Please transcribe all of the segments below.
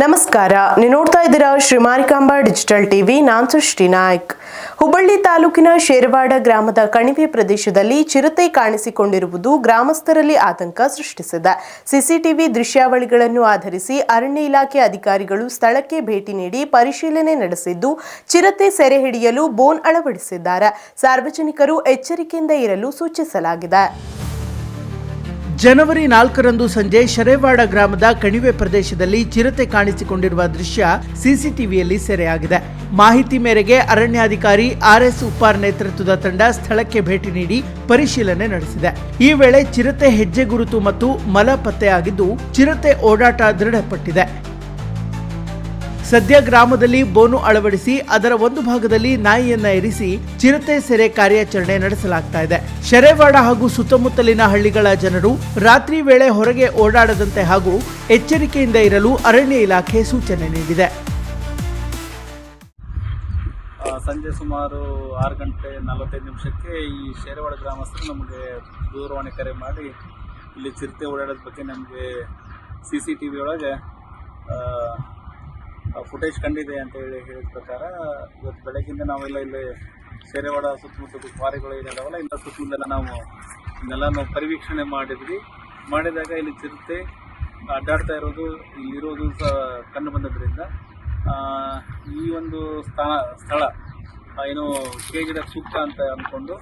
ನಮಸ್ಕಾರ. ನೀವು ನೋಡ್ತಾ ಇದ್ದೀರಾ ಶ್ರೀ ಮಾರಿಕಾಂಬಾ ಡಿಜಿಟಲ್ ಟಿವಿ. ನಾನ್ ಸೃಷ್ಟಿ ನಾಯ್ಕ್. ಹುಬ್ಬಳ್ಳಿ ತಾಲೂಕಿನ ಶೇರವಾಡ ಗ್ರಾಮದ ಕಣಿವೆ ಪ್ರದೇಶದಲ್ಲಿ ಚಿರತೆ ಕಾಣಿಸಿಕೊಂಡಿರುವುದು ಗ್ರಾಮಸ್ಥರಲ್ಲಿ ಆತಂಕ ಸೃಷ್ಟಿಸಿದೆ. ಸಿಸಿಟಿವಿ ದೃಶ್ಯಾವಳಿಗಳನ್ನು ಆಧರಿಸಿ ಅರಣ್ಯ ಇಲಾಖೆ ಅಧಿಕಾರಿಗಳು ಸ್ಥಳಕ್ಕೆ ಭೇಟಿ ನೀಡಿ ಪರಿಶೀಲನೆ ನಡೆಸಿದ್ದು, ಚಿರತೆ ಸೆರೆ ಹಿಡಿಯಲು ಬೋನ್ ಅಳವಡಿಸಿದ್ದಾರೆ. ಸಾರ್ವಜನಿಕರು ಎಚ್ಚರಿಕೆಯಿಂದ ಇರಲು ಸೂಚಿಸಲಾಗಿದೆ. ಜನವರಿ ನಾಲ್ಕರಂದು ಸಂಜೆ ಶರೇವಾಡ ಗ್ರಾಮದ ಕಣಿವೆ ಪ್ರದೇಶದಲ್ಲಿ ಚಿರತೆ ಕಾಣಿಸಿಕೊಂಡಿರುವ ದೃಶ್ಯ ಸಿಸಿಟಿವಿಯಲ್ಲಿ ಸೆರೆಯಾಗಿದೆ. ಮಾಹಿತಿ ಮೇರೆಗೆ ಅರಣ್ಯಾಧಿಕಾರಿ ಆರ್ ಎಸ್ ಉಪ್ಪಾರ್ ನೇತೃತ್ವದ ತಂಡ ಸ್ಥಳಕ್ಕೆ ಭೇಟಿ ನೀಡಿ ಪರಿಶೀಲನೆ ನಡೆಸಿದೆ. ಈ ವೇಳೆ ಚಿರತೆ ಹೆಜ್ಜೆ ಗುರುತು ಮತ್ತು ಮಲ ಪತ್ತೆಯಾಗಿದ್ದು ಚಿರತೆ ಓಡಾಟ ದೃಢಪಟ್ಟಿದೆ. ಸದ್ಯ ಗ್ರಾಮದಲ್ಲಿ ಬೋನು ಅಳವಡಿಸಿ ಅದರ ಒಂದು ಭಾಗದಲ್ಲಿ ನಾಯಿಯನ್ನ ಇರಿಸಿ ಚಿರತೆ ಸೆರೆ ಕಾರ್ಯಾಚರಣೆ ನಡೆಸಲಾಗ್ತಾ ಇದೆ. ಶೆರೆವಾಡ ಹಾಗೂ ಸುತ್ತಮುತ್ತಲಿನ ಹಳ್ಳಿಗಳ ಜನರು ರಾತ್ರಿ ವೇಳೆ ಹೊರಗೆ ಓಡಾಡದಂತೆ ಹಾಗೂ ಎಚ್ಚರಿಕೆಯಿಂದ ಇರಲು ಅರಣ್ಯ ಇಲಾಖೆ ಸೂಚನೆ ನೀಡಿದೆ. ಸಂಜೆ ಸುಮಾರು ಆರು ಗಂಟೆ ನಲವತ್ತೈದು ನಿಮಿಷಕ್ಕೆ ಈ ಶೇರವಾಡ ಗ್ರಾಮಸ್ಥರು ನಮಗೆ ದೂರವಾಣಿ ಕರೆ ಮಾಡಿ ಇಲ್ಲಿ ಚಿರತೆ ಓಡಾಡೋದ ಬಗ್ಗೆ ನಮಗೆ ಸಿ ಸಿ ಟಿ ವಿ ಒಳಗೆ ಫುಟೇಜ್ ಕಂಡಿದೆ ಅಂತ ಹೇಳಿ ಹೇಳಿದ ಪ್ರಕಾರ, ಇವತ್ತು ಬೆಳಗ್ಗಿಂದ ನಾವೆಲ್ಲ ಇಲ್ಲಿ ಸೇರೆವಾಡ ಸುತ್ತಮುತ್ತ ಕ್ವಾರಿಗಳು ಏನಿದಾವಲ್ಲ, ಇಂಥ ಸುತ್ತಮುತ್ತೆಲ್ಲ ನಾವು ಇನ್ನೆಲ್ಲ ನಾವು ಪರಿವೀಕ್ಷಣೆ ಮಾಡಿದ್ವಿ. ಮಾಡಿದಾಗ ಇಲ್ಲಿ ಚಿರತೆ ಅಡ್ಡಾಡ್ತಾ ಇರೋದು, ಇಲ್ಲಿರೋದು ಸಹ ಕಂಡು ಬಂದದ್ರಿಂದ ಈ ಒಂದು ಸ್ಥಾನ ಸ್ಥಳ ಏನು ಕೇಜಿಡ ಸೂಕ್ತ ಅಂತ ಅಂದ್ಕೊಂಡು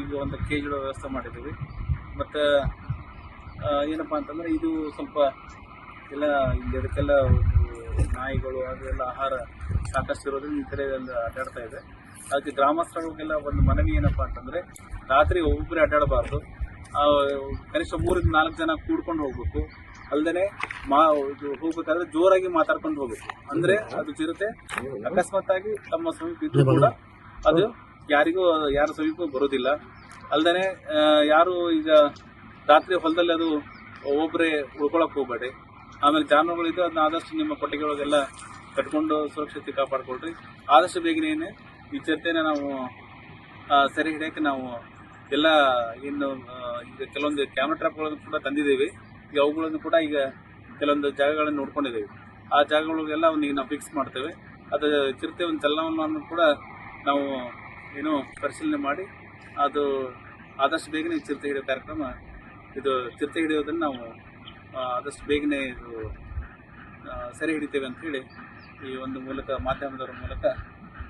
ಈಗ ಒಂದು ಕೇಜಿಡ ವ್ಯವಸ್ಥೆ ಮಾಡಿದ್ದೀವಿ. ಮತ್ತು ಏನಪ್ಪ ಅಂತಂದರೆ ಇದು ಸ್ವಲ್ಪ ಎಲ್ಲ ಇಲ್ಲಿ ನಾಯಿಗಳು ಅದೆಲ್ಲ ಆಹಾರ ಸಾಕಷ್ಟು ಇರೋದ್ರಿಂದ ಈ ಕಡೆ ಅಡ್ಡಾಡ್ತಾ ಇದೆ. ಅದಕ್ಕೆ ಗ್ರಾಮಸ್ಥರಿಗೆಲ್ಲ ಒಂದು ಮನವಿ ಏನಪ್ಪ ಅಂತಂದರೆ, ರಾತ್ರಿ ಒಬ್ಬೊಬ್ಬರೇ ಅಡ್ಡಾಡಬಾರ್ದು. ಕನಿಷ್ಠ ಮೂರಿಂದ ನಾಲ್ಕು ಜನ ಕೂಡ್ಕೊಂಡು ಹೋಗ್ಬೇಕು. ಅಲ್ಲದೆ ಮಾ, ಇದು ಹೋಗ್ಬೇಕಾದ್ರೆ ಜೋರಾಗಿ ಮಾತಾಡ್ಕೊಂಡು ಹೋಗ್ಬೇಕು. ಅಂದ್ರೆ ಅದು ಚಿರತೆ ಅಕಸ್ಮಾತ್ ಆಗಿ ತಮ್ಮ ಸಮೀಪ ಇದ್ರು ಕೂಡ ಅದು ಯಾರಿಗೂ, ಯಾರ ಸಮೀಪ ಬರೋದಿಲ್ಲ. ಅಲ್ಲದೆ ಯಾರು ಈಗ ರಾತ್ರಿ ಹೊಲದಲ್ಲಿ ಅದು ಒಬ್ಬರೇ ಉಳ್ಕೊಳಕ್ ಹೋಗ್ಬೇಡಿ. ಆಮೇಲೆ ಜಾನುವಾರುಗಳಿದ್ದು ಅದನ್ನ ಆದಷ್ಟು ನಿಮ್ಮ ಕೊಟ್ಟಿಗೆಗಳಿಗೆಲ್ಲ ಕಟ್ಕೊಂಡು ಸುರಕ್ಷತೆ ಕಾಪಾಡ್ಕೊಳ್ರಿ. ಆದಷ್ಟು ಬೇಗನೆ ಈ ಚರ್ಚೆನ ನಾವು ಸೆರೆ ಹಿಡಿಯೋಕೆ ನಾವು ಎಲ್ಲ ಇನ್ನು ಈಗ ಕೆಲವೊಂದು ಕ್ಯಾಮ್ರಾ ಟ್ರಾಪ್ಗಳನ್ನು ಕೂಡ ತಂದಿದ್ದೀವಿ. ಈಗ ಅವುಗಳನ್ನು ಕೂಡ ಈಗ ಕೆಲವೊಂದು ಜಾಗಗಳನ್ನು ನೋಡ್ಕೊಂಡಿದ್ದೀವಿ. ಆ ಜಾಗಗಳಿಗೆಲ್ಲ ಈಗ ನಾವು ಫಿಕ್ಸ್ ಮಾಡ್ತೇವೆ. ಅದು ಚಿರತೆ ಒಂದು ಚಲನವನ್ನು ಕೂಡ ನಾವು ಏನು ಪರಿಶೀಲನೆ ಮಾಡಿ, ಅದು ಆದಷ್ಟು ಬೇಗನೆ ಚಿರತೆ ಹಿಡಿಯೋ ಕಾರ್ಯಕ್ರಮ, ಇದು ಚಿರತೆ ಹಿಡಿಯೋದನ್ನು ನಾವು ಆದಷ್ಟು ಬೇಗನೆ ಇದು ಸೆರೆ ಹಿಡಿತೇವೆ ಅಂತ ಹೇಳಿ ಈ ಒಂದು ಮೂಲಕ ಮಾಧ್ಯಮದವರ ಮೂಲಕ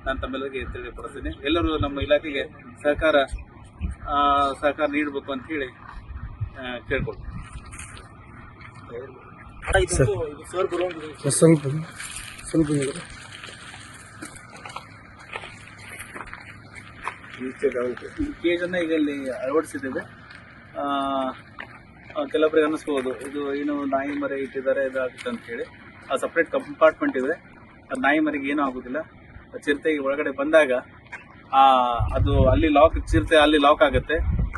ನಾನು ತಮ್ಮೆಲ್ಲರಿಗೆ ತಿಳಿಯಪಡಿಸ್ತೀನಿ ಎಲ್ಲರೂ ನಮ್ಮ ಇಲಾಖೆಗೆ ಸಹಕಾರ ಆ, ಸಹಕಾರ ನೀಡಬೇಕು ಅಂತ ಹೇಳಿ ಕೇಳ್ಕೊಳ್ತೀನಿ. ಸ್ವಲ್ಪ ಸ್ವಲ್ಪ ಈ ಕೇಜನ್ನು ಈಗ ಇಲ್ಲಿ ಅಳವಡಿಸಿದ್ದೇವೆ. ಕೆಲವೊಬ್ಬರಿಗೆ ಅನ್ನಿಸ್ಬೋದು. ಇದು ಏನು ನಾಯಿ ಮರಿ ಇಟ್ಟಿದ್ದಾರೆ ಇದಾಗುತ್ತೆ ಅಂತ ಹೇಳಿ. ಆ ಸಪ್ರೇಟ್ ಕಂಪಾರ್ಟ್ಮೆಂಟ್ ಇದೆ. ಆ ನಾಯಿ ಮರಿಗೆ ಏನೂ ಆಗೋದಿಲ್ಲ. ಆ ಚಿರತೆ ಒಳಗಡೆ ಬಂದಾಗ ಆ ಅದು ಅಲ್ಲಿ ಲಾಕ್ ಚಿರತೆ ಅಲ್ಲಿ ಲಾಕ್ ಆಗುತ್ತೆ.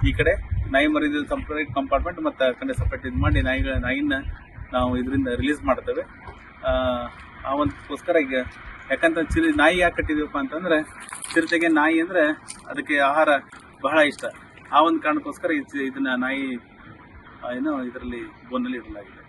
ಈ ಕಡೆ ನಾಯಿ ಮರಿದ ಸಪ್ರೇಟ್ ಕಂಪಾರ್ಟ್ಮೆಂಟ್ ಮತ್ತು ಆ ಕಡೆ ಸಪ್ರೇಟ್ ಇದು ಮಾಡಿ ನಾಯಿ ನಾಯಿನ ನಾವು ಇದರಿಂದ ರಿಲೀಸ್ ಮಾಡ್ತೇವೆ. ಆ, ಒಂದಕ್ಕೋಸ್ಕರ ಈಗ ಯಾಕಂತ ಚಿರಿ ನಾಯಿ ಯಾಕೆ ಕಟ್ಟಿದೀವಪ್ಪ ಅಂತಂದ್ರೆ ಚಿರತೆಗೆ ನಾಯಿ ಅಂದ್ರೆ ಅದಕ್ಕೆ ಆಹಾರ ಬಹಳ ಇಷ್ಟ. ಆ ಒಂದು ಕಾರಣಕ್ಕೋಸ್ಕರ ಇದನ್ನು ನಾಯಿ ಏನೋ ಇದರಲ್ಲಿ ಬೋನ್ನಲ್ಲಿ ಇಡಲಾಗಿದೆ.